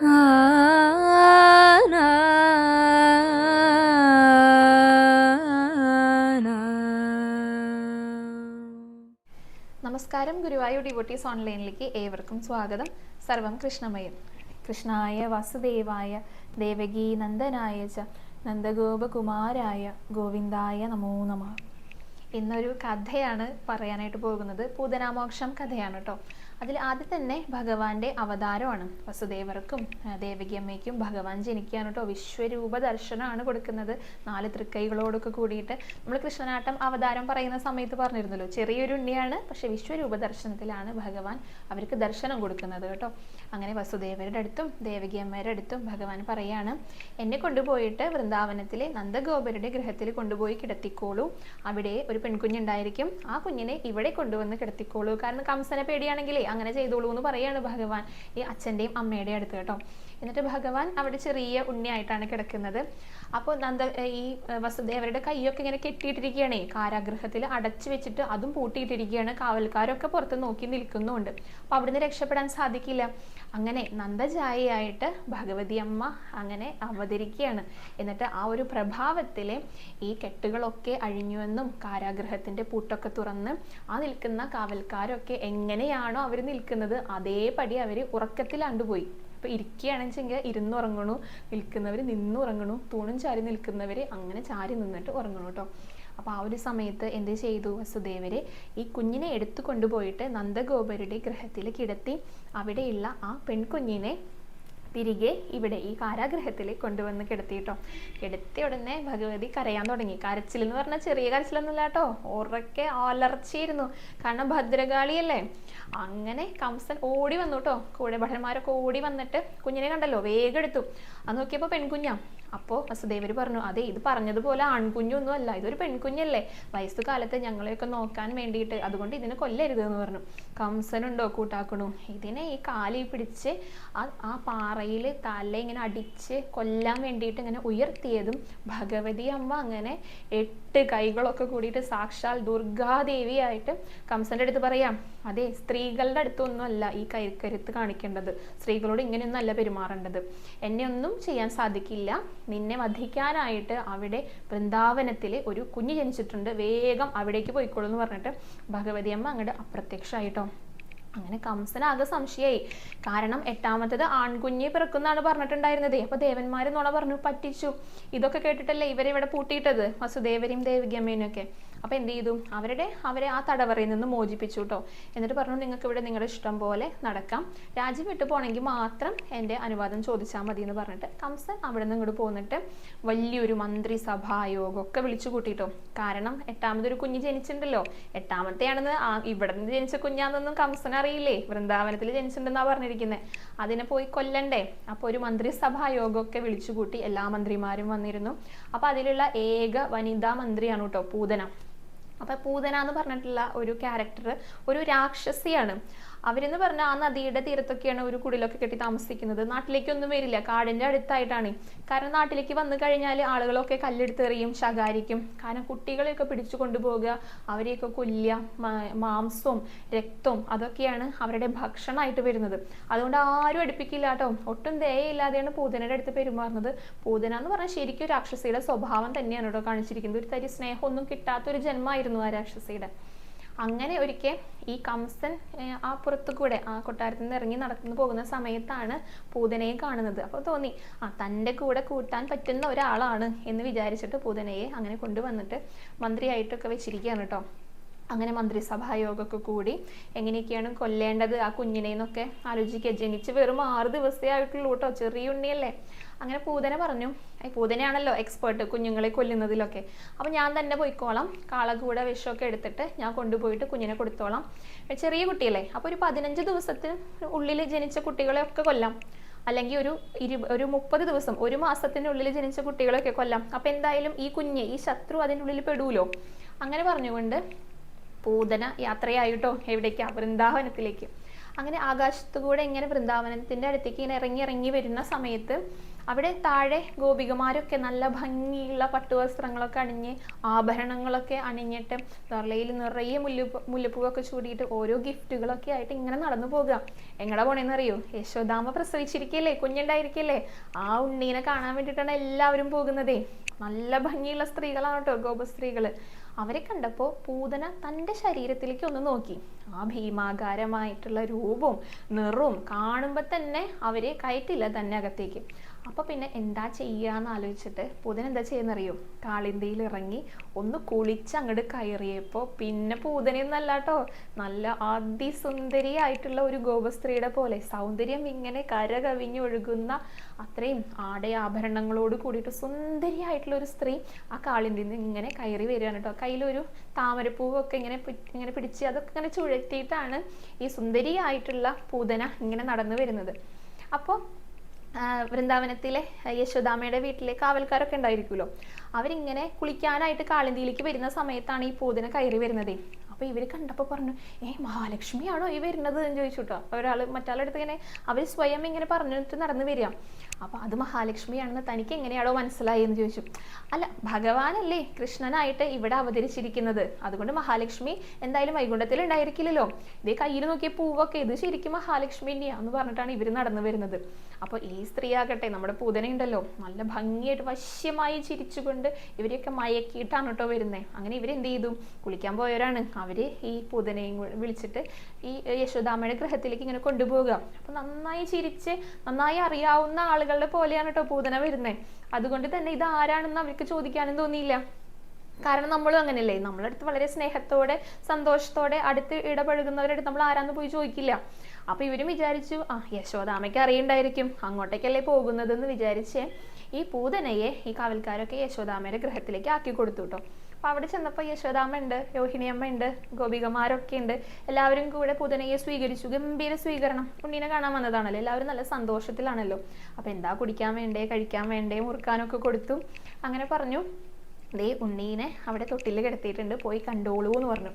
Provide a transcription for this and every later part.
നമസ്കാരം. ഗുരുവായൂർ ഡിവോട്ടീസ് ഓൺലൈനിലേക്ക് ഏവർക്കും സ്വാഗതം. സർവം കൃഷ്ണമയം. കൃഷ്ണായ വാസുദേവായ ദേവകീ നന്ദനായ ച നന്ദഗോപകുമാരായ ഗോവിന്ദായ നമോ നമ. ഇന്നൊരു കഥയാണ് പറയാനായിട്ട് പോകുന്നത്. പൂതനാമോക്ഷം കഥയാണ് കേട്ടോ അതിൽ ആദ്യം തന്നെ ഭഗവാന്റെ അവതാരമാണ്. വസുദേവർക്കും ദേവകിയമ്മയ്ക്കും ഭഗവാൻ ജനിക്കുകയാണ് വിശ്വരൂപ ദർശനമാണ് കൊടുക്കുന്നത്. നാല് തൃക്കൈകളോടൊക്കെ കൂടിയിട്ട് നമ്മൾ കൃഷ്ണനാട്ടം അവതാരം പറയുന്ന സമയത്ത് പറഞ്ഞിരുന്നല്ലോ ചെറിയൊരു ഉണ്ണിയാണ് പക്ഷെ വിശ്വരൂപ ദർശനത്തിലാണ് ഭഗവാൻ അവർക്ക് ദർശനം കൊടുക്കുന്നത് കേട്ടോ. അങ്ങനെ വസുദേവരുടെ അടുത്തും ദേവകിയമ്മയുടെ അടുത്തും ഭഗവാൻ പറയാണ് എന്നെ കൊണ്ടുപോയിട്ട് വൃന്ദാവനത്തിലെ നന്ദഗോപരുടെ ഗ്രഹത്തിൽ കൊണ്ടുപോയി കിടത്തിക്കോളൂ. അവിടെ ഒരു പെൺകുഞ്ഞുണ്ടായിരിക്കും. ആ കുഞ്ഞിനെ ഇവിടെ കൊണ്ടുവന്ന് കിടത്തിക്കോളൂ. കാരണം കംസനെ പേടിയാണെങ്കിലേ അങ്ങനെ ചെയ്തോളൂ എന്ന് പറയാണ് ഭഗവാൻ ഈ അച്ഛന്റെയും അമ്മയുടെയും അടുത്ത് കേട്ടോ. എന്നിട്ട് ഭഗവാൻ അവിടെ ചെറിയ ഉണ്ണിയായിട്ടാണ് കിടക്കുന്നത്. അപ്പോൾ നന്ദ ഈ വസുദേവരുടെ കൈയൊക്കെ ഇങ്ങനെ കെട്ടിയിട്ടിരിക്കുകയാണേ. കാരാഗ്രഹത്തിൽ അടച്ചു വെച്ചിട്ട് അതും പൂട്ടിയിട്ടിരിക്കുകയാണ്. കാവൽക്കാരൊക്കെ പുറത്ത് നോക്കി നിൽക്കുന്നുമുണ്ട് അപ്പോൾ അവിടുന്ന് രക്ഷപ്പെടാൻ സാധിക്കില്ല. അങ്ങനെ നന്ദജായയായിട്ട് ഭഗവതി അമ്മ അങ്ങനെ അവതരിക്കുകയാണ്. എന്നിട്ട് ആ ഒരു പ്രഭാവത്തിലെ ഈ കെട്ടുകളൊക്കെ അഴിഞ്ഞുവെന്നും കാരാഗ്രഹത്തിന്റെ പൂട്ടൊക്കെ തുറന്ന് ആ നിൽക്കുന്ന കാവൽക്കാരൊക്കെ എങ്ങനെയാണോ അവർ നിൽക്കുന്നത് അതേപടി അവർ ഉറക്കത്തിൽ ഉറക്കത്തിലാണ്ടുപോയി. ഇപ്പൊ ഇരിക്കുകയാണെന്നുവെച്ചെങ്കിൽ ഇരുന്നുറങ്ങണു നിൽക്കുന്നവർ നിന്ന് ഉറങ്ങണു തൂണും ചാരി നിൽക്കുന്നവർ അങ്ങനെ ചാരി നിന്നിട്ട് ഉറങ്ങണു കേട്ടോ അപ്പോൾ ആ ഒരു സമയത്ത് എന്ത് ചെയ്തു വസുദേവര്? ഈ കുഞ്ഞിനെ എടുത്തു കൊണ്ടുപോയിട്ട് നന്ദഗോപരുടെ ഗ്രഹത്തിൽ കിടത്തി അവിടെയുള്ള ആ പെൺകുഞ്ഞിനെ തിരികെ ഇവിടെ ഈ കാരാഗ്രഹത്തിൽ കൊണ്ടുവന്ന് കിടത്തിയിട്ടോ കിടത്തിയ ഉടനെ ഭഗവതി കരയാൻ തുടങ്ങി. കരച്ചിൽ എന്ന് പറഞ്ഞാൽ ചെറിയ കരച്ചിലൊന്നുമില്ല കേട്ടോ. ഉറക്കെ അലർച്ചയായിരുന്നു. കാരണം ഭദ്രകാളിയല്ലേ. അങ്ങനെ കംസൻ ഓടി വന്നു കേട്ടോ. കൂടെ ഭടന്മാരൊക്കെ ഓടി വന്നിട്ട് കുഞ്ഞിനെ കണ്ടല്ലോ. വേഗം എടുത്തു. അത് നോക്കിയപ്പോൾ പെൺകുഞ്ഞാ. അപ്പോൾ വസുദേവർ പറഞ്ഞു അതെ ഇത് പറഞ്ഞതുപോലെ ആൺകുഞ്ഞൊന്നും അല്ല ഇതൊരു പെൺകുഞ്ഞല്ലേ. വയസ്സുകാലത്ത് ഞങ്ങളെയൊക്കെ നോക്കാൻ വേണ്ടിയിട്ട്. അതുകൊണ്ട് ഇതിനെ കൊല്ലരുത് എന്ന് പറഞ്ഞു. കംസനുണ്ടോ കൂട്ടാക്കണു? ഇതിനെ ഈ കാലി പിടിച്ച് ആ പാറയിൽ തല ഇങ്ങനെ അടിച്ച് കൊല്ലാൻ വേണ്ടിയിട്ട് ഇങ്ങനെ ഉയർത്തിയതും ഭഗവതി അമ്മ അങ്ങനെ എട്ട് കൈകളൊക്കെ കൂടിയിട്ട് സാക്ഷാൽ ദുർഗാദേവിയായിട്ട് കംസന്റെ അടുത്ത് പറയാം അതെ സ്ത്രീകളുടെ അടുത്തൊന്നും അല്ല ഈ കൈക്കരുത്ത് കാണിക്കേണ്ടത്. സ്ത്രീകളോട് ഇങ്ങനെയൊന്നും അല്ല പെരുമാറേണ്ടത്. എന്നെ ഒന്നും ചെയ്യാൻ സാധിക്കില്ല. നിന്നെ വധിക്കാനായിട്ട് അവിടെ വൃന്ദാവനത്തിൽ ഒരു കുഞ്ഞ് ജനിച്ചിട്ടുണ്ട്. വേഗം അവിടേക്ക് പോയിക്കോളൂ എന്ന് പറഞ്ഞിട്ട് ഭഗവതി അമ്മ അങ്ങോട്ട് അപ്രത്യക്ഷമായിട്ടോ അങ്ങനെ കംസനാകെ സംശയായി. കാരണം എട്ടാമത്തത് ആൺകുഞ്ഞി പിറക്കുന്നാണ് പറഞ്ഞിട്ടുണ്ടായിരുന്നത്. അപ്പൊ ദേവന്മാര് പറഞ്ഞു പറ്റിച്ചു. ഇതൊക്കെ കേട്ടിട്ടല്ലേ ഇവരെ ഇവിടെ പൂട്ടിയിട്ടത്? വസുദേവരെയും ദേവികമ്മേനും ഒക്കെ. അപ്പൊ എന്ത് ചെയ്തു? അവരുടെ അവരെ ആ തടവറയിൽ നിന്ന് മോചിപ്പിച്ചു കേട്ടോ എന്നിട്ട് പറഞ്ഞു നിങ്ങൾക്ക് ഇവിടെ നിങ്ങളുടെ ഇഷ്ടം പോലെ നടക്കാം. രാജ്യം വിട്ടു പോകണമെങ്കിൽ മാത്രം എന്റെ അനുവാദം ചോദിച്ചാൽ മതി എന്ന് പറഞ്ഞിട്ട് കംസൻ അവിടെ നിന്ന് ഇങ്ങോട്ട് പോന്നിട്ട് വലിയൊരു മന്ത്രിസഭായോഗം ഒക്കെ വിളിച്ചു കൂട്ടിട്ടോ കാരണം എട്ടാമതൊരു കുഞ്ഞ് ജനിച്ചിട്ടുണ്ടല്ലോ. എട്ടാമത്തെയാണെന്ന് ഇവിടെ നിന്ന് ജനിച്ച കുഞ്ഞാണെന്നൊന്നും കംസൻ അറിയില്ലേ? വൃന്ദാവനത്തിൽ ജനിച്ചിട്ടുണ്ടെന്നാ പറഞ്ഞിരിക്കുന്നത് അതിനെ പോയി കൊല്ലണ്ടേ? അപ്പോൾ ഒരു മന്ത്രിസഭായോഗം ഒക്കെ വിളിച്ചു കൂട്ടി എല്ലാ മന്ത്രിമാരും വന്നിരുന്നു. അപ്പോൾ അതിലുള്ള ഏക വനിതാ മന്ത്രിയാണ് കേട്ടോ പൂതന. അപ്പൊ പൂതന എന്ന് പറഞ്ഞിട്ടുള്ള ഒരു ക്യാരക്ടർ ഒരു രാക്ഷസിയാണ്. അവരെന്ന് പറഞ്ഞാൽ ആ നദിയുടെ തീരത്തൊക്കെയാണ് ഒരു കുടിലൊക്കെ കെട്ടി താമസിക്കുന്നത്. നാട്ടിലേക്കൊന്നും വരില്ല. കാടിന്റെ അടുത്തായിട്ടാണ്. കാരണം നാട്ടിലേക്ക് വന്നു കഴിഞ്ഞാൽ ആളുകളൊക്കെ കല്ലെടുത്ത് എറിയും ശകാരിക്കും. കാരണം കുട്ടികളെയൊക്കെ പിടിച്ചു കൊണ്ടുപോകുക അവരെയൊക്കെ കൊല്ലുക മാംസവും രക്തവും അതൊക്കെയാണ് അവരുടെ ഭക്ഷണമായിട്ട് വരുന്നത്. അതുകൊണ്ട് ആരും അടുപ്പിക്കില്ല കേട്ടോ. ഒട്ടും ദയയില്ലാതെയാണ് പൂതനയുടെ അടുത്ത് പെരുമാറുന്നത്. പൂതന എന്ന് പറഞ്ഞാൽ ശരിക്കും രാക്ഷസിയുടെ സ്വഭാവം തന്നെയാണ് കേട്ടോ കാണിച്ചിരിക്കുന്നത്. ഒരു തരി സ്നേഹമൊന്നും കിട്ടാത്തൊരു ജന്മമായിരുന്നു ആ രാക്ഷസിയുടെ. അങ്ങനെ ഒരിക്കൽ ഈ കംസൻ ആ പുറത്തു കൂടെ ആ കൊട്ടാരത്തിൽ നിന്ന് ഇറങ്ങി നടന്നു പോകുന്ന സമയത്താണ് പൂതനയെ കാണുന്നത്. അപ്പോൾ തോന്നി ആ തന്റെ കൂടെ കൂട്ടാൻ പറ്റുന്ന ഒരാളാണ് എന്ന് വിചാരിച്ചിട്ട് പൂതനയെ അങ്ങനെ കൊണ്ടുവന്നിട്ട് മന്ത്രിയായിട്ടൊക്കെ വെച്ചിരിക്കുകയാണ് കേട്ടോ. അങ്ങനെ മന്ത്രിസഭാ യോഗമൊക്കെ കൂടി എങ്ങനെയൊക്കെയാണ് കൊല്ലേണ്ടത് ആ കുഞ്ഞിനെ എന്നൊക്കെ ആലോചിക്കുക. ജനിച്ച് വെറും ആറ് ദിവസമേ ആയിട്ടുള്ളൂ കേട്ടോ ചെറിയ ഉണ്ണിയല്ലേ? അങ്ങനെ പൂതന പറഞ്ഞു. പൂതനയാണല്ലോ എക്സ്പേർട്ട് കുഞ്ഞുങ്ങളെ കൊല്ലുന്നതിലൊക്കെ. അപ്പം ഞാൻ തന്നെ പോയിക്കോളാം. കാളകൂട വിഷമൊക്കെ എടുത്തിട്ട് ഞാൻ കൊണ്ടുപോയിട്ട് കുഞ്ഞിനെ കൊടുത്തോളാം. ചെറിയ കുട്ടിയല്ലേ? അപ്പോൾ ഒരു പതിനഞ്ച് ദിവസത്തിന് ഉള്ളിൽ ജനിച്ച കുട്ടികളെ ഒക്കെ കൊല്ലാം. അല്ലെങ്കിൽ ഒരു ഇരു ഒരു മുപ്പത് ദിവസം ഒരു മാസത്തിനുള്ളിൽ ജനിച്ച കുട്ടികളെയൊക്കെ കൊല്ലാം. അപ്പം എന്തായാലും ഈ കുഞ്ഞ് ഈ ശത്രു അതിന്റെ ഉള്ളിൽ പെടൂലോ? അങ്ങനെ പറഞ്ഞുകൊണ്ട് പൂതന യാത്രയായിട്ടോ എവിടേക്കാ? വൃന്ദാവനത്തിലേക്ക്. അങ്ങനെ ആകാശത്തു കൂടെ ഇങ്ങനെ വൃന്ദാവനത്തിന്റെ അടുത്തേക്ക് ഇങ്ങനെ ഇറങ്ങി ഇറങ്ങി വരുന്ന സമയത്ത് അവിടെ താഴെ ഗോപികമാരൊക്കെ നല്ല ഭംഗിയുള്ള പട്ടുവസ്ത്രങ്ങളൊക്കെ അണിഞ്ഞ് ആഭരണങ്ങളൊക്കെ അണിഞ്ഞിട്ട് തൊറലയിൽ നിറയെ മുല്ലപ്പൂ മുല്ലപ്പൂവൊക്കെ ചൂടിയിട്ട് ഓരോ ഗിഫ്റ്റുകളൊക്കെ ആയിട്ട് ഇങ്ങനെ നടന്നു പോകുക എങ്ങടെ പോണേന്ന് അറിയോ യശോദാമ്മ പ്രസവിച്ചിരിക്കല്ലേ കുഞ്ഞുണ്ടായിരിക്കല്ലേ? ആ ഉണ്ണീനെ കാണാൻ വേണ്ടിയിട്ടാണ് എല്ലാവരും പോകുന്നതേ. നല്ല ഭംഗിയുള്ള സ്ത്രീകളാണ് കേട്ടോ ഗോപസ്ത്രീകൾ. അവരെ കണ്ടപ്പോൾ പൂതന തന്റെ ശരീരത്തിലേക്ക് ഒന്ന് നോക്കി. ആ ഭീമാകാരമായിട്ടുള്ള രൂപവും നിറവും കാണുമ്പോൾ തന്നെ അവരെ കയറ്റില്ല തന്നെ അകത്തേക്ക്. അപ്പോൾ പിന്നെ എന്താ ചെയ്യാന്ന് ആലോചിച്ചിട്ട് പൂതന എന്താ ചെയ്യുന്നറിയോ? കാളിന്തിയിൽ ഇറങ്ങി ഒന്ന് കുളിച്ച് അങ്ങോട്ട് കയറിയപ്പോൾ പിന്നെ പൂതനെന്നല്ല കേട്ടോ നല്ല അതിസുന്ദരിയായിട്ടുള്ള ഒരു ഗോപസ്ത്രീയുടെ പോലെ സൗന്ദര്യം ഇങ്ങനെ കര കവിഞ്ഞൊഴുകുന്ന അത്രയും ആടയാഭരണങ്ങളോട് കൂടിയിട്ട് സുന്ദരിയായിട്ടുള്ള ഒരു സ്ത്രീ ആ കാളിന്തിയിൽ നിന്ന് ഇങ്ങനെ കയറി വരികയാണ് കേട്ടോ. കയ്യിലൊരു താമരപ്പൂവൊക്കെ ഇങ്ങനെ ഇങ്ങനെ പിടിച്ച് അതൊക്കെ ഇങ്ങനെ ചുഴറ്റിയിട്ടാണ് ഈ സുന്ദരിയായിട്ടുള്ള പൂതന ഇങ്ങനെ നടന്നു വരുന്നത്. അപ്പോൾ വൃന്ദാവനത്തിലെ യശോദാമയുടെ വീട്ടിലെ കാവൽക്കാരൊക്കെ ഉണ്ടായിരിക്കുമല്ലോ. അവരിങ്ങനെ കുളിക്കാനായിട്ട് കാളിന്തിയിലേക്ക് വരുന്ന സമയത്താണ് ഈ പൂതിനെ കയറി വരുന്നതേ. അപ്പൊ ഇവർ കണ്ടപ്പോൾ പറഞ്ഞു ഏ മഹാലക്ഷ്മിയാണോ ഈ വരുന്നത്? എന്ന് ചോദിച്ചു കേട്ടോ. ഒരാൾ മറ്റാളടുത്ത് ഇങ്ങനെ അവർ സ്വയം ഇങ്ങനെ പറഞ്ഞിട്ട് നടന്നു വരിക. അപ്പൊ അത് മഹാലക്ഷ്മിയാണെന്ന് തനിക്ക് എങ്ങനെയാണോ മനസ്സിലായി എന്ന് ചോദിച്ചു. അല്ല ഭഗവാനല്ലേ കൃഷ്ണനായിട്ട് ഇവിടെ അവതരിച്ചിരിക്കുന്നത്? അതുകൊണ്ട് മഹാലക്ഷ്മി എന്തായാലും വൈകുണ്ഠത്തിൽ ഉണ്ടായിരിക്കില്ലല്ലോ. ഇതേ കയ്യിൽ നോക്കിയ പൂവൊക്കെ ഇത് ശരിക്കും മഹാലക്ഷ്മി എന്ന് പറഞ്ഞിട്ടാണ് ഇവർ നടന്നു വരുന്നത്. അപ്പോൾ ഈ സ്ത്രീ ആകട്ടെ നമ്മുടെ പൂതന ഉണ്ടല്ലോ നല്ല ഭംഗിയായിട്ട് വശ്യമായി ചിരിച്ചുകൊണ്ട് ഇവരെയൊക്കെ മയക്കിയിട്ടാണ് കേട്ടോ വരുന്നത് അങ്ങനെ ഇവരെന്ത് ചെയ്തു? കുളിക്കാൻ പോയവരാണ്. അവർ ഈ പൂതനയും വിളിച്ചിട്ട് ഈ യശോദാമയുടെ ഗ്രഹത്തിലേക്ക് ഇങ്ങനെ കൊണ്ടുപോകുക അപ്പൊ നന്നായി ചിരിച്ച് നന്നായി അറിയാവുന്ന ആളുകളുടെ പോലെയാണ് കേട്ടോ പൂതന വരുന്നത് അതുകൊണ്ട് തന്നെ ഇത് ആരാണെന്ന് അവർക്ക് ചോദിക്കാനും തോന്നിയില്ല. കാരണം നമ്മളും അങ്ങനെയല്ലേ? നമ്മളടുത്ത് വളരെ സ്നേഹത്തോടെ സന്തോഷത്തോടെ അടുത്ത് ഇടപഴകുന്നവരടുത്ത് നമ്മൾ ആരാന്ന് പോയി ചോദിക്കില്ല. അപ്പൊ ഇവരും വിചാരിച്ചു ആ യശോദാമയ്ക്ക് അറിയണ്ടായിരിക്കും. അങ്ങോട്ടേക്കല്ലേ പോകുന്നതെന്ന് വിചാരിച്ച് ഈ പൂതനയെ ഈ കാവൽക്കാരൊക്കെ യശോദാമയുടെ ഗൃഹത്തിലേക്ക് ആക്കി കൊടുത്തു കേട്ടോ അപ്പൊ അവിടെ ചെന്നപ്പോൾ യശോദാമ്മ ഉണ്ട് രോഹിണിയമ്മ ഉണ്ട് ഗോപികമാരൊക്കെ ഉണ്ട് എല്ലാവരും കൂടെ പുതനയെ സ്വീകരിച്ചു. ഗംഭീര സ്വീകരണം. ഉണ്ണീനെ കാണാൻ വന്നതാണല്ലോ. എല്ലാവരും നല്ല സന്തോഷത്തിലാണല്ലോ. അപ്പൊ എന്താ കുടിക്കാൻ വേണ്ടേ കഴിക്കാൻ വേണ്ടേ മുറുക്കാനൊക്കെ കൊടുത്തു. അങ്ങനെ പറഞ്ഞു. ദേ ഉണ്ണീനെ അവിടെ തൊട്ടിൽ കിടത്തിയിട്ടുണ്ട്. പോയി കണ്ടോളൂ എന്ന് പറഞ്ഞു.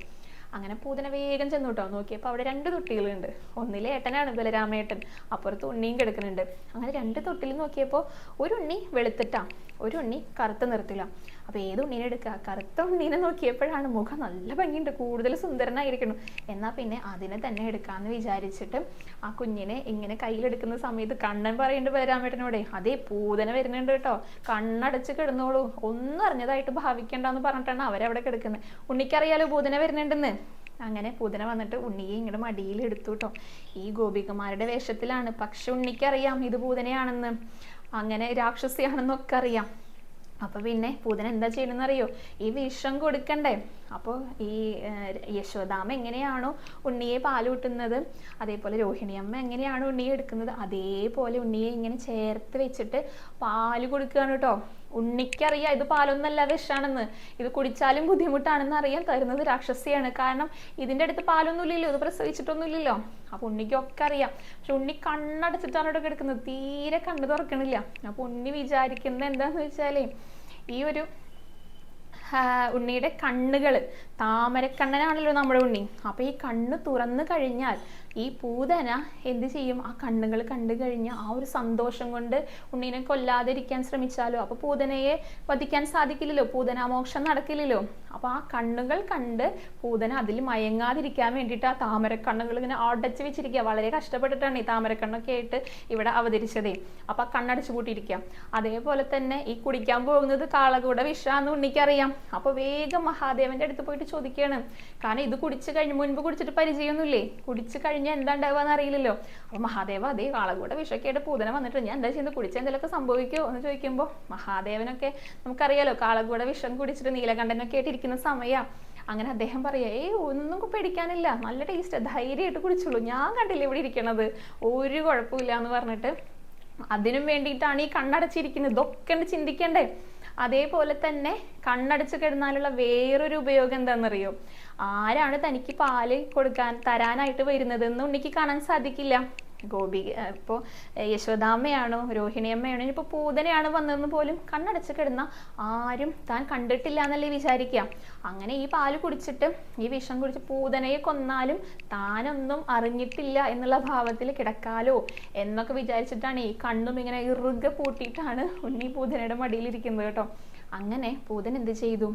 അങ്ങനെ പൂതന വേഗം ചെന്നു കേട്ടോ നോക്കിയപ്പോൾ അവിടെ രണ്ട് തൊട്ടികളുണ്ട്. ഒന്നിലെ ഏട്ടനാണ് ബലരാമേട്ടൻ. അപ്പുറത്ത് ഉണ്ണിയും കിടക്കുന്നുണ്ട്. അങ്ങനെ രണ്ട് തൊട്ടിൽ നോക്കിയപ്പോൾ ഒരു ഉണ്ണി വെളുത്തിട്ടാ. ഒരു ഉണ്ണി കറുത്ത നിറത്തില. അപ്പൊ ഏത് ഉണ്ണീനെ എടുക്കുക കറുത്ത ഉണ്ണീനെ നോക്കിയപ്പോഴാണ് മുഖം നല്ല ഭംഗിയുണ്ട്. കൂടുതൽ സുന്ദരനായിരിക്കണം എന്നാ പിന്നെ അതിനെ തന്നെ എടുക്കാന്ന് വിചാരിച്ചിട്ട് ആ കുഞ്ഞിനെ ഇങ്ങനെ കയ്യിലെടുക്കുന്ന സമയത്ത് കണ്ണൻ പറയുന്നുണ്ട് ബലരാമേട്ടനോടെ അതേ പൂതന വരുന്നുണ്ട് കേട്ടോ. കണ്ണടച്ച് കിടന്നോളൂ. ഒന്നും അറിഞ്ഞതായിട്ട് ഭാവിക്കണ്ടെന്ന് പറഞ്ഞിട്ടാണ് അവരവിടെ കിടക്കുന്നത് ഉണ്ണിക്കറിയാലോ പൂതന വരുന്നുണ്ടെന്ന്? അങ്ങനെ പൂതന വന്നിട്ട് ഉണ്ണിയെ ഇങ്ങോട്ട് മടിയിൽ എടുത്തു കേട്ടോ. ഈ ഗോപികമാരുടെ വേഷത്തിലാണ്. പക്ഷെ ഉണ്ണിക്കറിയാം ഇത് പൂതനയാണെന്ന്. അങ്ങനെ രാക്ഷസിയാണെന്നൊക്കെ അറിയാം. അപ്പൊ പിന്നെ പൂതൻ എന്താ ചെയ്യണമെന്ന് അറിയോ ഈ വിഷം കൊടുക്കണ്ടേ? അപ്പോൾ ഈ യശോദാമ എങ്ങനെയാണോ ഉണ്ണിയെ പാലൂട്ടുന്നത് അതേപോലെ രോഹിണിയമ്മ എങ്ങനെയാണോ ഉണ്ണിയെ എടുക്കുന്നത്? അതേപോലെ ഉണ്ണിയെ ഇങ്ങനെ ചേർത്ത് വെച്ചിട്ട് പാൽ കൊടുക്കുകയാണ് കേട്ടോ. ഉണ്ണിക്കറിയാം. ഇത് പാലൊന്നല്ല വിഷാണെന്ന്. ഇത് കുടിച്ചാലും ബുദ്ധിമുട്ടാണെന്ന് അറിയാൻ തരുന്നത് രാക്ഷസിയാണ്. കാരണം ഇതിന്റെ അടുത്ത് പാലൊന്നുമില്ലല്ലോ ഇത് പ്രസവിച്ചിട്ടൊന്നുമില്ലല്ലോ അപ്പൊ ഉണ്ണിക്കൊക്കെ അറിയാം. പക്ഷെ ഉണ്ണി കണ്ണടച്ചിട്ടാണ് ഇവിടെ കിടക്കുന്നത്. തീരെ കണ്ണു തുറക്കണില്ല. അപ്പൊ ഉണ്ണി വിചാരിക്കുന്നത് എന്താന്ന് വെച്ചാലേ ഈ ഒരു ഉണ്ണിയുടെ കണ്ണുകൾ താമരക്കണ്ണനാണല്ലോ നമ്മുടെ ഉണ്ണി. അപ്പൊ ഈ കണ്ണ് തുറന്നു കഴിഞ്ഞാൽ ഈ പൂതന എന്ത് ചെയ്യും? ആ കണ്ണുകൾ കണ്ടു കഴിഞ്ഞ ആ ഒരു സന്തോഷം കൊണ്ട് ഉണ്ണീനെ കൊല്ലാതിരിക്കാൻ ശ്രമിച്ചാലോ? അപ്പൊ പൂതനയെ വധിക്കാൻ സാധിക്കില്ലല്ലോ? പൂതനാമോക്ഷം നടക്കില്ലല്ലോ? അപ്പൊ ആ കണ്ണുകൾ കണ്ട് പൂതന അതിൽ മയങ്ങാതിരിക്കാൻ വേണ്ടിയിട്ട് ആ താമരക്കണ്ണുകൾ ഇങ്ങനെ അടച്ചു വെച്ചിരിക്കുക. വളരെ കഷ്ടപ്പെട്ടിട്ടാണ് ഈ താമരക്കണ്ണൊക്കെ ആയിട്ട് ഇവിടെ അവതരിച്ചതേ. അപ്പൊ ആ കണ്ണടച്ചു കൂട്ടിയിരിക്കുക അതേപോലെ തന്നെ ഈ കുടിക്കാൻ പോകുന്നത് കാളകൂട വിഷാന്ന് ഉണ്ണിക്കറിയാം. അപ്പൊ വേഗം മഹാദേവന്റെ അടുത്ത് പോയിട്ട് ചോദിക്കുകയാണ്. കാരണം ഇത് കുടിച്ചു കഴിഞ്ഞ് മുൻപ് കുടിച്ചിട്ട് പരിചയമൊന്നുമില്ലേ കുടിച്ചു കഴിഞ്ഞാൽ എന്താ ഉണ്ടാവുക അറിയില്ലല്ലോ. അപ്പൊ മഹാദേവ അതേ കാളകൂട വിഷക്കേട് പൂതന വന്നിട്ട് ഞാൻ എന്താ ചെയ്യുന്നത്? കുടിച്ചാൽ എന്തെങ്കിലുമൊക്കെ സംഭവിക്കുമോ എന്ന് ചോദിക്കുമ്പോൾ മഹാദേവനൊക്കെ നമുക്കറിയാലോ കാളകൂട വിഷം കുടിച്ചിട്ട് നീലകണ്ഠനൊക്കെ ആയിട്ടിരിക്കുന്ന സമയം. അങ്ങനെ അദ്ദേഹം പറയാ ഏയ് ഒന്നും പേടിക്കാനില്ല. നല്ല ടേസ്റ്റ് ധൈര്യമായിട്ട് കുടിച്ചോളൂ. ഞാൻ കണ്ടില്ല ഇവിടെ ഇരിക്കണത്. ഒരു കുഴപ്പമില്ല എന്ന് പറഞ്ഞിട്ട് അതിനും വേണ്ടിയിട്ടാണ് ഈ കണ്ണടച്ചിരിക്കുന്നത്. ഇതൊക്കെ ചിന്തിക്കണ്ടേ? അതേപോലെ തന്നെ കണ്ണടച്ച് കിടന്നാലുള്ള വേറൊരു ഉപയോഗം എന്താണെന്നറിയോ? ആരാണ് തനിക്ക് പാൽ കൊടുക്കാൻ തരാനായിട്ട് വരുന്നത് എന്ന് ഉണ്ണിക്ക് കാണാൻ സാധിക്കില്ല. ഗോപി ഇപ്പോൾ യശോദാമ്മയാണോ രോഹിണിയമ്മയാണോ ഇനിയിപ്പോൾ പൂതനയാണ് വന്നതെന്ന് പോലും കണ്ണടച്ച് കിടന്ന ആരും താൻ കണ്ടിട്ടില്ല എന്നല്ലേ വിചാരിക്കുക അങ്ങനെ ഈ പാൽ കുടിച്ചിട്ട് ഈ വിഷം കുടിച്ച് പൂതനയെ കൊന്നാലും താനൊന്നും അറിഞ്ഞിട്ടില്ല എന്നുള്ള ഭാവത്തിൽ കിടക്കാലോ എന്നൊക്കെ വിചാരിച്ചിട്ടാണ് ഈ കണ്ണും ഇങ്ങനെ ഇറുകെ പൂട്ടിയിട്ടാണ് ഉണ്ണി പൂതനയുടെ മടിയിലിരിക്കുന്നത് കേട്ടോ. അങ്ങനെ പൂതൻ എന്ത് ചെയ്തു?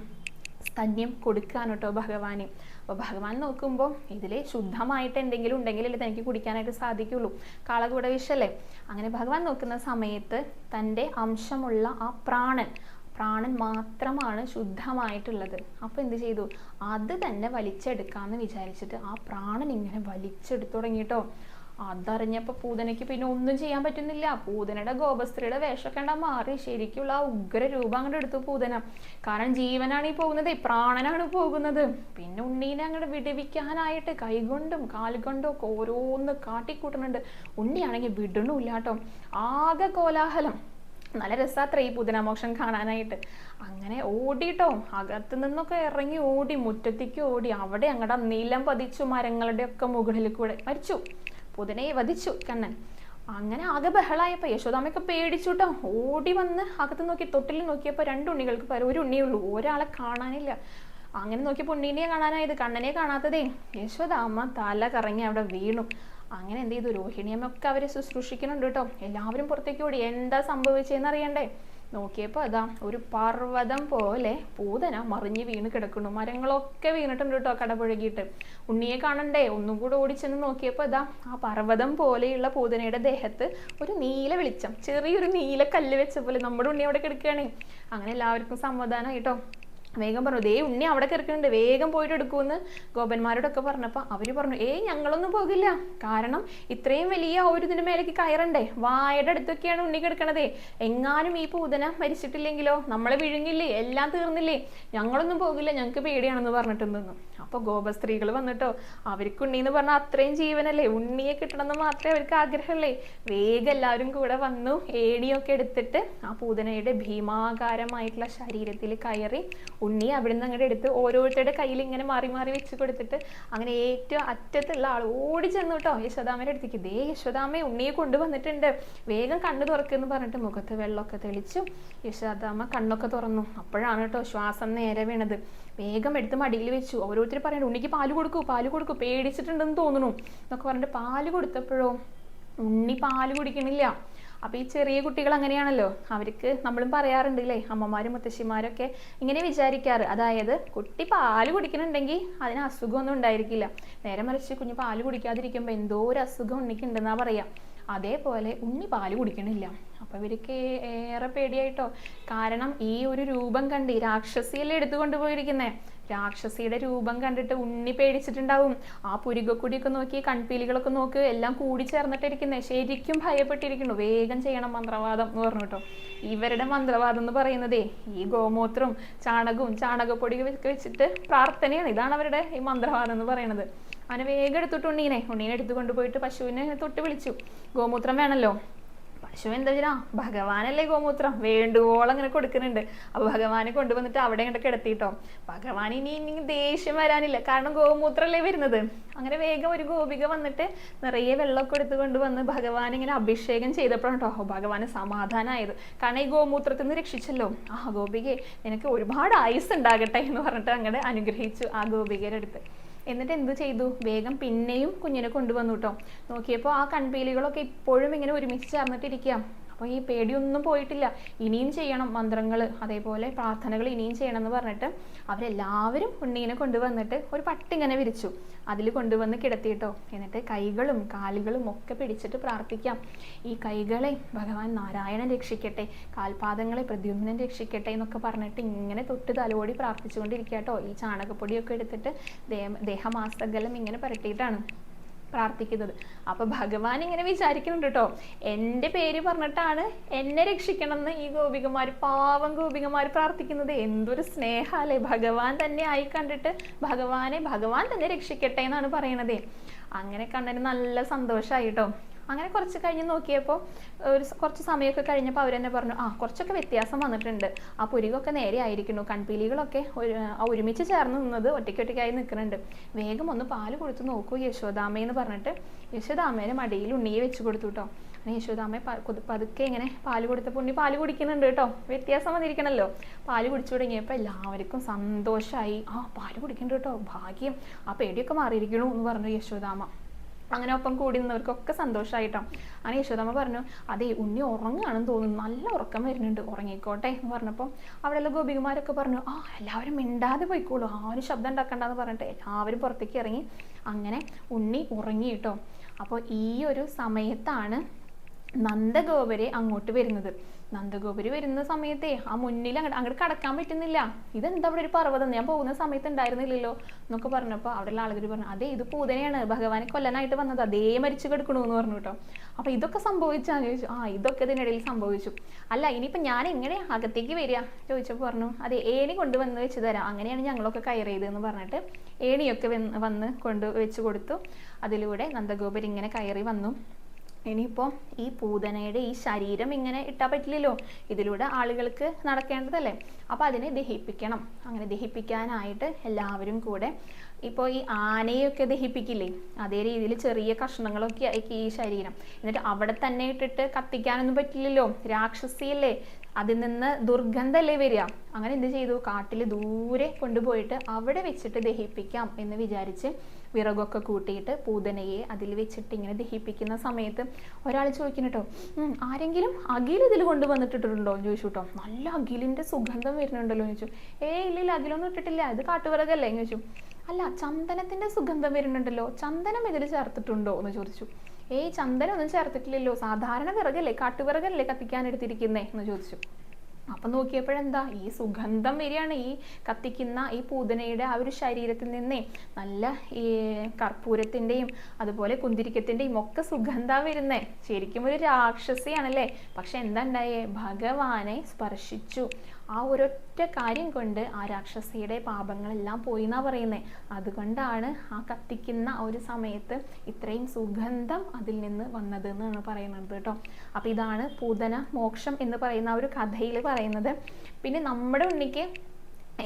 സ്തന്യം കൊടുക്കാൻ കേട്ടോ ഭഗവാന്. അപ്പോൾ ഭഗവാൻ നോക്കുമ്പോൾ ഇതിൽ ശുദ്ധമായിട്ട് എന്തെങ്കിലും ഉണ്ടെങ്കിലല്ലേ തനിക്ക് കുടിക്കാനായിട്ട് സാധിക്കുള്ളൂ. കാളകൂട വിഷല്ലേ അങ്ങനെ ഭഗവാൻ നോക്കുന്ന സമയത്ത് തന്റെ അംശമുള്ള ആ പ്രാണൻ പ്രാണൻ മാത്രമാണ് ശുദ്ധമായിട്ടുള്ളത്. അപ്പോൾ എന്ത് ചെയ്തു? അത് തന്നെ വലിച്ചെടുക്കാമെന്ന് വിചാരിച്ചിട്ട് ആ പ്രാണൻ ഇങ്ങനെ വലിച്ചെടുത്തു തുടങ്ങിട്ടോ അതറിഞ്ഞപ്പോൾ പൂതനയ്ക്ക് പിന്നെ ഒന്നും ചെയ്യാൻ പറ്റുന്നില്ല. പൂതനയുടെ ഗോപസ്ത്രീയുടെ വേഷമൊക്കെ ഉണ്ടാ മാറി. ശരിക്കുള്ള ആ ഉഗ്ര രൂപം അങ്ങോട്ട് എടുത്തു പൂതന. കാരണം ജീവനാണ് ഈ പോകുന്നത് പ്രാണനാണ് പോകുന്നത്. പിന്നെ ഉണ്ണീനെ അങ്ങോട്ട് വിടുവിക്കാനായിട്ട് കൈകൊണ്ടും കാലുകൊണ്ടും ഒക്കെ ഓരോന്ന് കാട്ടിക്കൂട്ടുന്നുണ്ട്. ഉണ്ണിയാണെങ്കിൽ വിടണില്ല കേട്ടോ. ആകെ കോലാഹലം. നല്ല രസാത്ര ഈ പുതിനമോക്ഷം കാണാനായിട്ട്. അങ്ങനെ ഓടിട്ടോ. അകത്ത് നിന്നൊക്കെ ഇറങ്ങി ഓടി മുറ്റത്തേക്ക് ഓടി. അവിടെ അങ്ങടെ നീലം പതിച്ചു മരങ്ങളുടെ ഒക്കെ മുകളിൽ കൂടെ മരിച്ചു. പുതിനയെ വധിച്ചു കണ്ണൻ. അങ്ങനെ ആകെ ബഹളായപ്പോൾ യശോദാമയൊക്കെ പേടിച്ചുട്ടോ. ഓടി വന്ന് അകത്ത് നോക്കി തൊട്ടിൽ നോക്കിയപ്പോൾ രണ്ട് ഉണ്ണികൾക്ക് പകരം ഒരു ഉണ്ണിയേ ഉള്ളൂ. ഒരാളെ കാണാനില്ല. അങ്ങനെ നോക്കിയപ്പോൾ ഉണ്ണീനെ കാണാനായത് കണ്ണനെ കാണാത്തതേ. യശോദാമ്മ തല കറങ്ങി അവിടെ വീണു. അങ്ങനെ എന്ത് ചെയ്തു? രോഹിണിയമ്മൊക്കെ അവരെ ശുശ്രൂഷിക്കുന്നുണ്ട് കേട്ടോ. എല്ലാവരും പുറത്തേക്ക് ഓടി. എന്താ സംഭവിച്ചതെന്ന് അറിയണ്ടേ? നോക്കിയപ്പോൾ അതാ ഒരു പർവതം പോലെ പൂതന മറിഞ്ഞു വീണ് കിടക്കുന്നു. മരങ്ങളൊക്കെ വീണിട്ടുണ്ട് കേട്ടോ കടപുഴകിയിട്ട്. ഉണ്ണിയെ കാണണ്ടേ? ഒന്നും കൂടെ ഓടിച്ചെന്ന് നോക്കിയപ്പോൾ ഇതാ ആ പർവതം പോലെയുള്ള പൂതനയുടെ ദേഹത്ത് ഒരു നീല വെളിച്ചം ചെറിയൊരു നീല കല്ല് വെച്ച പോലെ നമ്മുടെ ഉണ്ണി അവിടെ കിടക്കുകയാണേ. അങ്ങനെ എല്ലാവർക്കും സമാധാനം കേട്ടോ വേഗം പറഞ്ഞു ദേ ഉണ്ണി അവിടെ കിടക്കുന്നുണ്ട്. വേഗം പോയിട്ട് എടുക്കുമെന്ന് ഗോപന്മാരോടൊക്കെ പറഞ്ഞപ്പോൾ അവർ പറഞ്ഞു ഏയ് ഞങ്ങളൊന്നും പോകില്ല. കാരണം ഇത്രയും വലിയ ഒരു ഇതിന്റെ മേലേക്ക് കയറണ്ടേ? വായുടെ അടുത്തൊക്കെയാണ് ഉണ്ണി കിടക്കണതേ. എങ്ങാനും ഈ പൂതന മരിച്ചിട്ടില്ലെങ്കിലോ? നമ്മളെ വിഴുങ്ങില്ലേ? എല്ലാം തീർന്നില്ലേ? ഞങ്ങളൊന്നും പോകില്ല. ഞങ്ങൾക്ക് പേടിയാണെന്ന് പറഞ്ഞിട്ടുണ്ടെന്ന് അപ്പോൾ ഗോപസ്ത്രീകൾ വന്നിട്ടോ അവർക്ക് ഉണ്ണി എന്ന് പറഞ്ഞാൽ അത്രയും ജീവനല്ലേ? ഉണ്ണിയെ കിട്ടണമെന്ന് മാത്രമേ അവർക്ക് ആഗ്രഹമല്ലേ വേഗം എല്ലാവരും കൂടെ വന്നു ഏടിയൊക്കെ എടുത്തിട്ട് ആ പൂതനയുടെ ഭീമാകാരമായിട്ടുള്ള ശരീരത്തിൽ കയറി ഉണ്ണി അവിടെ നിന്ന് അങ്ങോട്ട് എടുത്ത് ഓരോരുത്തരുടെ കയ്യിൽ ഇങ്ങനെ മാറി മാറി വെച്ച് കൊടുത്തിട്ട് അങ്ങനെ ഏറ്റവും അറ്റത്തുള്ള ആൾ ഓടി ചെന്നു കേട്ടോ യശോദാമയുടെ അടുത്തേക്ക്. ദേ യശോദാമ ഉണ്ണിയെ കൊണ്ടുവന്നിട്ടുണ്ട്. വേഗം കണ്ണു തുറക്കുന്നു പറഞ്ഞിട്ട് മുഖത്ത് വെള്ളമൊക്കെ തെളിച്ചു. യശോദാമ കണ്ണൊക്കെ തുറന്നു. അപ്പോഴാണ് കേട്ടോ ശ്വാസം നേരെ വീണത്. വേഗം എടുത്ത് മടിയിൽ വെച്ചു. ഓരോരുത്തർ പറയുന്നത് ഉണ്ണിക്ക് പാൽ കൊടുക്കൂ പാൽ കൊടുക്കൂ. പേടിച്ചിട്ടുണ്ടെന്ന് തോന്നുന്നു. എന്നൊക്കെ പറഞ്ഞിട്ട് പാൽ കൊടുത്തപ്പോഴോ ഉണ്ണി പാൽ കുടിക്കണില്ല. അപ്പൊ ഈ ചെറിയ കുട്ടികൾ അങ്ങനെയാണല്ലോ. അവർക്ക് നമ്മളും പറയാറുണ്ട് അല്ലേ അമ്മമാരും മുത്തശ്ശിമാരൊക്കെ ഇങ്ങനെ വിചാരിക്കാറ്. അതായത് കുട്ടി പാൽ കുടിക്കുന്നുണ്ടെങ്കിൽ അതിന് അസുഖമൊന്നും ഉണ്ടായിരിക്കില്ല. നേരെ മറിച്ച് കുഞ്ഞ് പാൽ കുടിക്കാതിരിക്കുമ്പോൾ എന്തോ ഒരു അസുഖം ഉണ്ണിക്കുണ്ടെന്നാ പറയാ. അതേപോലെ ഉണ്ണി പാൽ കുടിക്കണില്ല. അപ്പൊ ഇവർക്ക് ഏറെ പേടിയായിട്ടോ. കാരണം ഈ ഒരു രൂപം കണ്ട് രാക്ഷസിയല്ലേ എടുത്തുകൊണ്ട് കൊണ്ടുപോയിരിക്കുന്നേ രാക്ഷസിയുടെ രൂപം കണ്ടിട്ട് ഉണ്ണി പേടിച്ചിട്ടുണ്ടാവും. ആ പുരികക്കുടിയൊക്കെ നോക്കി കൺപീലികളൊക്കെ നോക്കി എല്ലാം കൂടി ചേർന്നിട്ടിരിക്കുന്നത് ശരിക്കും ഭയപ്പെട്ടിരിക്കുന്നു. വേഗം ചെയ്യണം മന്ത്രവാദം എന്ന് പറഞ്ഞു കേട്ടോ. ഇവരുടെ മന്ത്രവാദം എന്ന് പറയുന്നതേ ഈ ഗോമൂത്രവും ചാണകവും ചാണകപ്പൊടിയും വെച്ചിട്ട് പ്രാർത്ഥനയാണ്. ഇതാണ് അവരുടെ ഈ മന്ത്രവാദം എന്ന് പറയുന്നത്. അവനെ വേഗം എടുത്തിട്ട് ഉണ്ണീനെ. ഉണ്ണീനെ എടുത്തു കൊണ്ടുപോയിട്ട് പശുവിനെ തൊട്ട് വിളിച്ചു. ഗോമൂത്രം വേണമല്ലോ പശു എന്താ വെച്ചാ ഭഗവാനല്ലേ ഗോമൂത്രം? വേണ്ടുവോളം ഇങ്ങനെ കൊടുക്കുന്നുണ്ട്. അപ്പൊ ഭഗവാനെ കൊണ്ടുവന്നിട്ട് അവിടെ ഇങ്ങോട്ട് കിടത്തിട്ടോ ഭഗവാൻ ഇനി ഇനി ദേഷ്യം വരാനില്ല. കാരണം ഗോമൂത്രല്ലേ വരുന്നത്. അങ്ങനെ വേഗം ഒരു ഗോപിക വന്നിട്ട് നിറയെ വെള്ളമൊക്കെ എടുത്ത് കൊണ്ടുവന്ന് ഭഗവാൻ ഇങ്ങനെ അഭിഷേകം ചെയ്തപ്പോഴാണ് കേട്ടോ ഭഗവാന് സമാധാനമായത് കാരണം ഈ ഗോമൂത്രത്തിൽ നിന്ന് രക്ഷിച്ചല്ലോ. ആ ഗോപികയെ നിനക്ക് ഒരുപാട് ആയുസ് ഉണ്ടാകട്ടെ എന്ന് പറഞ്ഞിട്ട് അങ്ങനെ അനുഗ്രഹിച്ചു ആ ഗോപികയുടെ അടുത്ത്. എന്നിട്ട് എന്ത് ചെയ്തു? വേഗം പിന്നെയും കുഞ്ഞിനെ കൊണ്ടുവന്നു കേട്ടോ നോക്കിയപ്പോൾ ആ കൺപീലികളൊക്കെ ഇപ്പോഴും ഇങ്ങനെ ഒരുമിച്ച് ചേർന്നിട്ടിരിക്കുക അപ്പോൾ ഈ പേടിയൊന്നും പോയിട്ടില്ല. ഇനിയും ചെയ്യണം മന്ത്രങ്ങൾ അതേപോലെ പ്രാർത്ഥനകൾ ഇനിയും ചെയ്യണം എന്ന് പറഞ്ഞിട്ട് അവരെല്ലാവരും ഉണ്ണീനെ കൊണ്ടുവന്നിട്ട് ഒരു പട്ടി ഇങ്ങനെ വിരിച്ചു. അതിൽ കൊണ്ടുവന്ന് കിടത്തിയിട്ടോ. എന്നിട്ട് കൈകളും കാലുകളും ഒക്കെ പിടിച്ചിട്ട് പ്രാർത്ഥിക്കാം. ഈ കൈകളെ ഭഗവാൻ നാരായണൻ രക്ഷിക്കട്ടെ കാൽപാദങ്ങളെ പ്രദ്യുമ്നൻ രക്ഷിക്കട്ടെ എന്നൊക്കെ പറഞ്ഞിട്ട് ഇങ്ങനെ തൊട്ട് തലോടി പ്രാർത്ഥിച്ചുകൊണ്ടിരിക്കുക ഈ ചാണകപ്പൊടിയൊക്കെ എടുത്തിട്ട് ദേഹ ദേഹമാസകലം ഇങ്ങനെ പരട്ടിയിട്ടാണ്. പ്രാർത്ഥിക്കുന്നത്. അപ്പൊ ഭഗവാൻ ഇങ്ങനെ വിചാരിക്കുന്നുണ്ട് കേട്ടോ എന്റെ പേര് പറഞ്ഞിട്ടാണ് എന്നെ രക്ഷിക്കണം എന്ന് ഈ ഗോപികമാർ പാവം ഗോപികമാർ പ്രാർത്ഥിക്കുന്നത്. എന്തൊരു സ്നേഹമല്ലേ. ഭഗവാൻ തന്നെ ആയി കണ്ടിട്ട് ഭഗവാനെ ഭഗവാൻ തന്നെ രക്ഷിക്കട്ടെ എന്നാണ് പറയണതേ. അങ്ങനെ കണ്ടതിന് നല്ല സന്തോഷമായി കേട്ടോ അങ്ങനെ കുറച്ച് കഴിഞ്ഞ് നോക്കിയപ്പോൾ ഒരു കുറച്ച് സമയമൊക്കെ കഴിഞ്ഞപ്പോൾ അവർ തന്നെ പറഞ്ഞു ആ കുറച്ചൊക്കെ വ്യത്യാസം വന്നിട്ടുണ്ട്. ആ പുരികൊക്കെ നേരെ ആയിരിക്കുന്നു. കൺപീലികളൊക്കെ ഒരു ഒരുമിച്ച് ചേർന്ന് നിന്നത് ഒറ്റയ്ക്ക് ഒറ്റയ്ക്കായി നിൽക്കുന്നുണ്ട്. വേഗം ഒന്ന് പാൽ കൊടുത്ത് നോക്കൂ യശോദാമയെന്ന് പറഞ്ഞിട്ട് യശോദാമേനെ മടിയിൽ ഉണ്ണിയെ വെച്ച് കൊടുത്തു കേട്ടോ അങ്ങനെ യശോദാമ്മ പതുക്കെ ഇങ്ങനെ പാൽ കൊടുത്തപ്പോൾ ഉണ്ണി പാൽ കുടിക്കുന്നുണ്ട് കേട്ടോ വ്യത്യാസം വന്നിരിക്കണല്ലോ. പാൽ കുടിച്ചു തുടങ്ങിയപ്പോൾ എല്ലാവർക്കും സന്തോഷമായി ആ പാൽ കുടിക്കുന്നുണ്ട് കേട്ടോ ഭാഗ്യം. ആ പേടിയൊക്കെ മാറിയിരിക്കണു എന്ന് പറഞ്ഞു യശോദാമ്മ. അങ്ങനെ ഒപ്പം കൂടി നിന്നവർക്കൊക്കെ സന്തോഷമായിട്ടോ അങ്ങനെ യശോദമ്മ പറഞ്ഞു അതെ ഉണ്ണി ഉറങ്ങുകയാണെന്ന് തോന്നുന്നു. നല്ല ഉറക്കം വരുന്നുണ്ട്. ഉറങ്ങിക്കോട്ടെ എന്ന് പറഞ്ഞപ്പോൾ അവിടെയുള്ള ഗോപികുമാരൊക്കെ പറഞ്ഞു ആ എല്ലാവരും മിണ്ടാതെ പോയിക്കോളൂ. ആരും ശബ്ദം ഉണ്ടാക്കണ്ടെന്ന് പറഞ്ഞിട്ട് എല്ലാവരും പുറത്തേക്ക് ഇറങ്ങി. അങ്ങനെ ഉണ്ണി ഉറങ്ങി കേട്ടോ അപ്പോൾ ഈ ഒരു സമയത്താണ് നന്ദഗോപരെ അങ്ങോട്ട് വരുന്നത്. നന്ദഗോപര് വരുന്ന സമയത്തേ ആ മുന്നിൽ അങ്ങോട്ട് അങ്ങോട്ട് കടക്കാൻ പറ്റുന്നില്ല. ഇതെന്താ അവിടെ ഒരു പർവതം? ഞാൻ പോകുന്ന സമയത്ത് ഉണ്ടായിരുന്നില്ലല്ലോ എന്നൊക്കെ പറഞ്ഞപ്പോൾ അവിടെയുള്ള ആളുകൾ പറഞ്ഞു അതെ ഇത് പൂതനയാണ്. ഭഗവാനെ കൊല്ലാനായിട്ട് വന്നത്. അതേ മരിച്ചു കിടക്കണു എന്ന് പറഞ്ഞു കേട്ടോ. അപ്പൊ ഇതൊക്കെ സംഭവിച്ചാന്ന് ചോദിച്ചു. ആ ഇതൊക്കെ ഇതിനിടയിൽ സംഭവിച്ചു. അല്ല ഇനിയിപ്പോ ഞാൻ എങ്ങനെ അകത്തേക്ക് വരിക? ചോദിച്ചപ്പോൾ പറഞ്ഞു അതെ ഏണി കൊണ്ടുവന്ന് വെച്ച് തരാം. അങ്ങനെയാണ് ഞങ്ങളൊക്കെ കയറിയത് എന്ന് പറഞ്ഞിട്ട് ഏണിയൊക്കെ വന്ന് കൊണ്ട് വെച്ച് കൊടുത്തു. അതിലൂടെ നന്ദഗോപുരി ഇങ്ങനെ കയറി വന്നു. ഇനിയിപ്പോൾ ഈ പൂതനയുടെ ഈ ശരീരം ഇങ്ങനെ ഇട്ടാൽ പറ്റില്ലല്ലോ. ഇതിലൂടെ ആളുകൾക്ക് നടക്കേണ്ടതല്ലേ? അപ്പോൾ അതിനെ ദഹിപ്പിക്കണം. അങ്ങനെ ദഹിപ്പിക്കാനായിട്ട് എല്ലാവരും കൂടെ ഇപ്പോൾ ഈ ആനയൊക്കെ ദഹിപ്പിക്കില്ലേ? അതേ രീതിയിൽ ചെറിയ കഷ്ണങ്ങളൊക്കെ ആയിരിക്കും ഈ ശരീരം. എന്നിട്ട് അവിടെ തന്നെ ഇട്ടിട്ട് കത്തിക്കാനൊന്നും പറ്റില്ലല്ലോ. രാക്ഷസിയല്ലേ. അതിൽ നിന്ന് ദുർഗന്ധമല്ലേ വരിക. അങ്ങനെ എന്ത് ചെയ്തു? കാട്ടിൽ ദൂരെ കൊണ്ടുപോയിട്ട് അവിടെ വെച്ചിട്ട് ദഹിപ്പിക്കാം എന്ന് വിചാരിച്ച് വിറകൊക്കെ കൂട്ടിയിട്ട് പൂതനയെ അതിൽ വെച്ചിട്ട് ഇങ്ങനെ ദഹിപ്പിക്കുന്ന സമയത്ത് ഒരാൾ ചോദിക്കുന്നു കേട്ടോ ആരെങ്കിലും അഖിൽ ഇതിൽ കൊണ്ടുവന്നിട്ടിട്ടുണ്ടോ? എന്ന് ചോദിച്ചു കേട്ടോ നല്ല അഖിലിന്റെ സുഗന്ധം വരുന്നുണ്ടല്ലോ എന്ന് ചോദിച്ചു. ഏ ഇല്ല ഇല്ല അഖിലൊന്നും ഇട്ടിട്ടില്ല ഇത് കാട്ടുവിറകല്ലേ? എന്ന് ചോദിച്ചു. അല്ല ചന്ദനത്തിന്റെ സുഗന്ധം വരുന്നുണ്ടല്ലോ ചന്ദനം ഇതിൽ ചേർത്തിട്ടുണ്ടോ? എന്ന് ചോദിച്ചു. ഏയ് ചന്ദനം ഒന്നും ചേർത്തിട്ടില്ലല്ലോ സാധാരണ വിറകല്ലേ കാട്ടുവിറകല്ലേ കത്തിക്കാൻ എടുത്തിരിക്കുന്നേ? എന്ന് ചോദിച്ചു. അപ്പൊ നോക്കിയപ്പോഴെന്താ? ഈ സുഗന്ധം വരികയാണ്. ഈ കത്തിക്കുന്ന ഈ പൂതനയുടെ ആ ഒരു ശരീരത്തിൽ നിന്നേ നല്ല ഈ കർപ്പൂരത്തിന്റെയും അതുപോലെ കുന്തിരിക്കത്തിന്റെയും ഒക്കെ സുഗന്ധാ വരുന്നേ. ശരിക്കും ഒരു രാക്ഷസിയാണല്ലേ? പക്ഷെ എന്താ ഉണ്ടായേ? ഭഗവാനെ സ്പർശിച്ചു. ആ ഒരൊറ്റ കാര്യം കൊണ്ട് ആ രാക്ഷസിയുടെ പാപങ്ങളെല്ലാം പോയി എന്നാ പറയുന്നത് അതുകൊണ്ടാണ് ആ കത്തിക്കുന്ന ഒരു സമയത്ത് ഇത്രയും സുഗന്ധം അതിൽ നിന്ന് വന്നത് എന്നാണ് പറയുന്നത് കേട്ടോ. അപ്പൊ ഇതാണ് പൂതന മോക്ഷം എന്ന് പറയുന്ന ആ ഒരു കഥയിൽ പറയുന്നത്. പിന്നെ നമ്മുടെ ഉണ്ണിക്ക്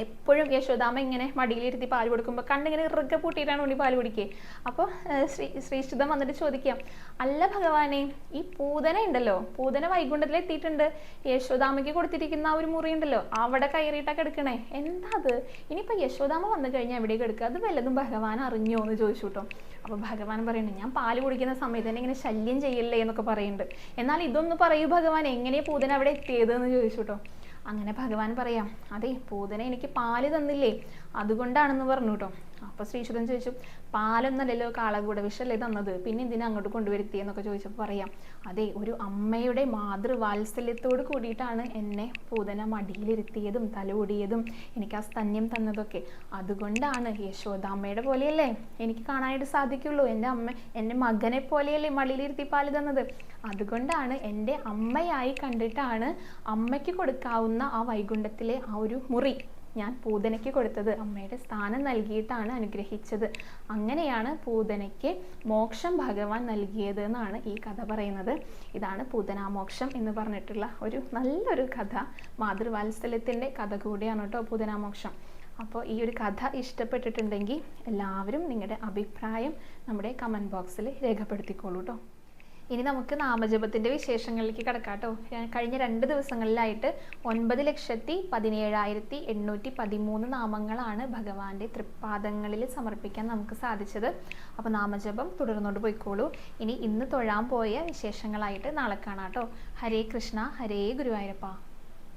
എപ്പോഴും യശോദാമ്മ ഇങ്ങനെ മടിയിലിരുത്തി പാൽ കൊടുക്കുമ്പോൾ കണ്ണിങ്ങനെ ഇറുക്കെ പൂട്ടിയിട്ടാണ് ഉണ്ണി പാൽ കുടിക്കുക അപ്പോൾ ശ്രീ ശ്രീശുദ്ധം വന്നിട്ട് ചോദിക്കാം. അല്ല ഭഗവാനെ ഈ പൂതന ഉണ്ടല്ലോ പൂതന വൈകുണ്ഠത്തിൽ എത്തിയിട്ടുണ്ട്. യശോദാമയ്ക്ക് കൊടുത്തിരിക്കുന്ന ആ ഒരു മുറി ഉണ്ടല്ലോ അവിടെ കയറിയിട്ടാ എടുക്കണേ എന്താ അത്? ഇനിയിപ്പോൾ യശോദാമ്മ വന്നു കഴിഞ്ഞാൽ എവിടെ എടുക്കുക അത് വല്ലതും ഭഗവാൻ അറിഞ്ഞോ എന്ന് ചോദിച്ചു കേട്ടോ. അപ്പോൾ ഭഗവാൻ പറയുന്നുണ്ട് ഞാൻ പാൽ കുടിക്കുന്ന സമയത്ത് തന്നെ ഇങ്ങനെ ശല്യം ചെയ്യല്ലേ എന്നൊക്കെ പറയുന്നുണ്ട് എന്നാൽ ഇതൊന്ന് പറയൂ ഭഗവാൻ എങ്ങനെയാ പൂതന അവിടെ എത്തിയത് എന്ന് ചോദിച്ചു കേട്ടോ. അങ്ങനെ ഭഗവാൻ പറയാം അതെ പൂതന എനിക്ക് പാൽ തന്നില്ലേ? അതുകൊണ്ടാണെന്ന് പറഞ്ഞു കേട്ടോ അപ്പൊ ശ്രീശ്വരൻ ചോദിച്ചു പാലൊന്നല്ലല്ലോ കാളകൂട വിഷല്ലേ തന്നത് പിന്നെ എന്തിനാ അങ്ങോട്ട് കൊണ്ടുവരുത്തി? എന്നൊക്കെ ചോദിച്ചപ്പോൾ പറയാം അതെ ഒരു അമ്മയുടെ മാതൃവാത്സല്യത്തോട് കൂടിയിട്ടാണ് എന്നെ പൂതന മടിയിലിരുത്തിയതും തലോടിയതും എനിക്ക് ആ സ്തന്യം തന്നതൊക്കെ. അതുകൊണ്ടാണ് യശോദാമ്മയുടെ പോലെയല്ലേ എനിക്ക് കാണാനായിട്ട് സാധിക്കുള്ളൂ. എന്റെ അമ്മ എന്റെ മകനെ പോലെയല്ലേ മടിയിലിരുത്തി പാൽ തന്നത്? അതുകൊണ്ടാണ് എന്റെ അമ്മയായി കണ്ടിട്ടാണ് അമ്മയ്ക്ക് കൊടുക്കാവുന്ന ആ വൈകുണ്ഠത്തിലെ ആ ഒരു മുറി ഞാൻ പൂതനയ്ക്ക് കൊടുത്തത്. അമ്മയുടെ സ്ഥാനം നൽകിയിട്ടാണ് അനുഗ്രഹിച്ചത്. അങ്ങനെയാണ് പൂതനയ്ക്ക് മോക്ഷം ഭഗവാൻ നൽകിയത് എന്നാണ് ഈ കഥ പറയുന്നത്. ഇതാണ് പൂതനാമോക്ഷം എന്ന് പറഞ്ഞിട്ടുള്ള ഒരു നല്ലൊരു കഥ. മാതൃവാത്സല്യത്തിന്റെ കഥ കൂടിയാണ് കേട്ടോ പൂതനാമോക്ഷം. അപ്പോൾ ഈ ഒരു കഥ ഇഷ്ടപ്പെട്ടിട്ടുണ്ടെങ്കിൽ എല്ലാവരും നിങ്ങളുടെ അഭിപ്രായം നമ്മുടെ കമന്റ് ബോക്സിൽ രേഖപ്പെടുത്തിക്കോളൂ കേട്ടോ. ഇനി നമുക്ക് നാമജപത്തിന്റെ വിശേഷങ്ങളിലേക്ക് കിടക്കാട്ടോ. കേട്ടോ കഴിഞ്ഞ രണ്ട് ദിവസങ്ങളിലായിട്ട് ഒൻപത് ലക്ഷത്തി പതിനേഴായിരത്തി എണ്ണൂറ്റി പതിമൂന്ന് നാമങ്ങളാണ് ഭഗവാന്റെ തൃപ്പാദങ്ങളിൽ സമർപ്പിക്കാൻ നമുക്ക് സാധിച്ചത്. അപ്പോൾ നാമജപം തുടർന്നുകൊണ്ട് പോയിക്കോളൂ. ഇനി ഇന്ന് തൊഴാൻ പോയ വിശേഷങ്ങളായിട്ട് നാളെ കാണാം കേട്ടോ ഹരേ കൃഷ്ണ ഹരേ ഗുരുവായൂരപ്പ.